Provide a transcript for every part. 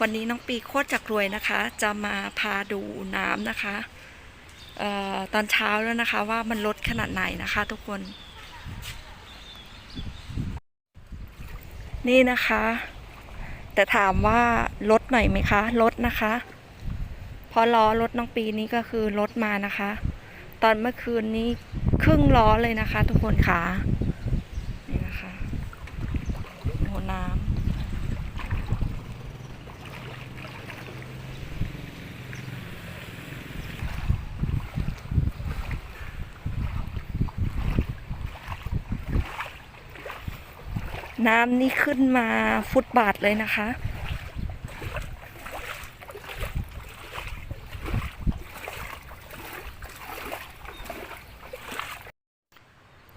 วันนี้น้องปีโคตรจักรวยนะคะ จะมาพาดูน้ำนะคะเอ่อตอนเช้าแล้วนะคะว่ามันลดขนาดไหนนะคะทุกคน นี่นะคะ แต่ถามว่าลดหน่อยไหมคะลดนะคะพราะล้อรถน้องปีนี้ก็คือลดมานะคะ ตอนเมื่อคืนนี้ครึ่งล้อเลยนะคะ ทุกคนค่ะนี่นะคะโอ้น้ำ น้ำนี่ขึ้นมาฟุตบาทเลยนะคะ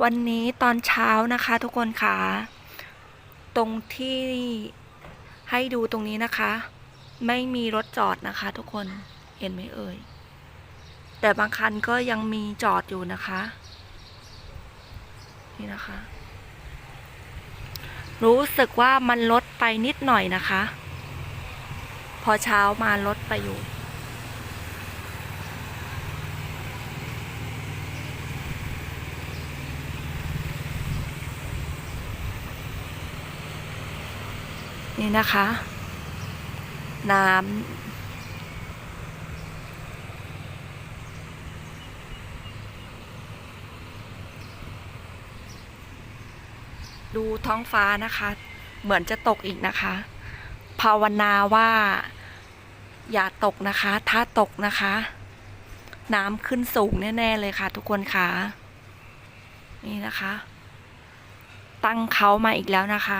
วันนี้ตอนเช้านะคะทุกคนค่ะ ตรงที่ให้ดูตรงนี้นะคะ ไม่มีรถจอดนะคะทุกคนเห็นไหมเอ่ย แต่บางคันก็ยังมีจอดอยู่นะคะ นี่นะคะ รู้สึกว่ามันลดไปนิดหน่อยนะคะ พอเช้ามาลดไปอยู่ นี่นะคะ น้ำ ดูท้องฟ้านะคะ เหมือนจะตกอีกนะคะ ภาวนาว่า อย่าตกนะคะ ถ้าตกนะคะ น้ำขึ้นสูงแน่ ๆ เลยค่ะ ทุกคนค่ะ นี่นะคะ ตั้งเขามาอีกแล้วนะคะ